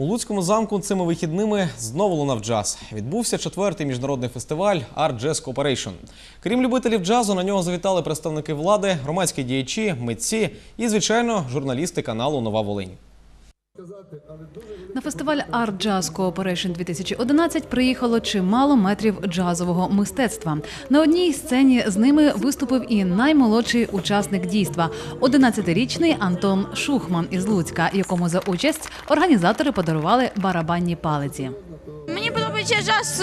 У Луцькому замку цими вихідними знову лунав джаз. Відбувся четвертий міжнародний фестиваль Art Jazz Cooperation. Крім любителів джазу, на нього завітали представники влади, громадські діячі, митці і, звичайно, журналісти каналу Нова Волинь. На фестиваль Art Jazz Cooperation 2011 приїхало чимало метрів джазового мистецтва. На одній сцені з ними виступив і наймолодший учасник дійства – 11-річний Антон Шухман із Луцька, якому за участь організатори подарували барабанні палиці. Мені подобається джаз,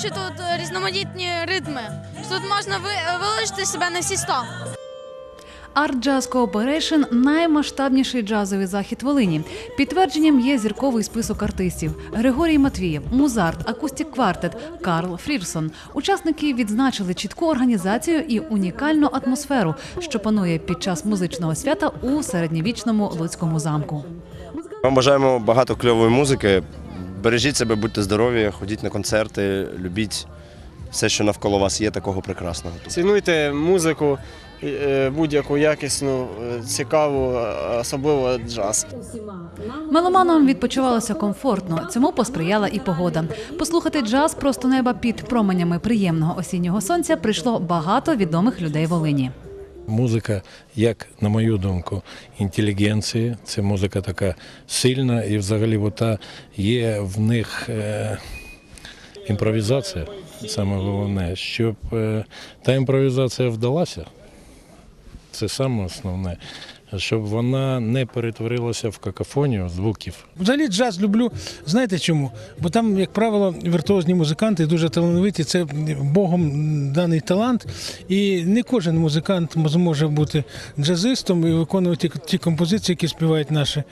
що, тут різноманітні ритми. Що тут можна ви- вилежити себе на всі сто. Art Jazz Cooperation – наймасштабніший джазовий захід Волині. Підтвердженням є зірковий список артистів: Григорій Матвієв, Музарт, Акустік Квартет, Карл Фрірсон. Учасники відзначили чітку організацію і унікальну атмосферу, що панує під час музичного свята у середньовічному Луцькому замку. Вам бажаємо багато кльової музики. Бережіть себе, будьте здорові, ходіть на концерти, любіть все, що навколо вас є, такого прекрасного. Цінуйте музику е, будь-яку якісну, е, цікаву, е, особливо джаз. Меломанам відпочивалося комфортно. Цьому посприяла і погода. Послухати джаз просто неба під променями приємного осіннього сонця прийшло багато відомих людей Волині. Музика, як на мою думку, інтелігенції. Це музика така сильна, і взагалі ота є в них е, імпровізація, саме головне, щоб е, та імпровізація вдалася. Це саме основне, щоб вона не перетворилася в какофонію звуків. Взагалі джаз люблю. Знаєте чому? Бо там, як правило, віртуозні музиканти дуже талановиті. Це Богом даний талант. І не кожен музикант зможе бути джазистом і виконувати ті- ті композиції, які співають наші,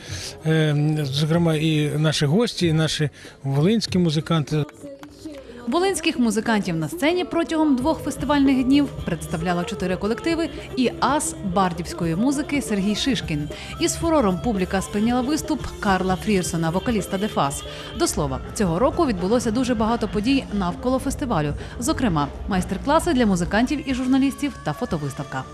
е, зокрема, і наші гості, і наші волинські музиканти. Волинських музикантів на сцені протягом двох фестивальних днів представляло чотири колективи і ас бардівської музики Сергій Шишкін. Із фурором публіка сприйняла виступ Карла Фрірсона, вокаліста Дефас. До слова, цього року відбулося дуже багато подій навколо фестивалю, зокрема майстер-класи для музикантів і журналістів та фотовиставка.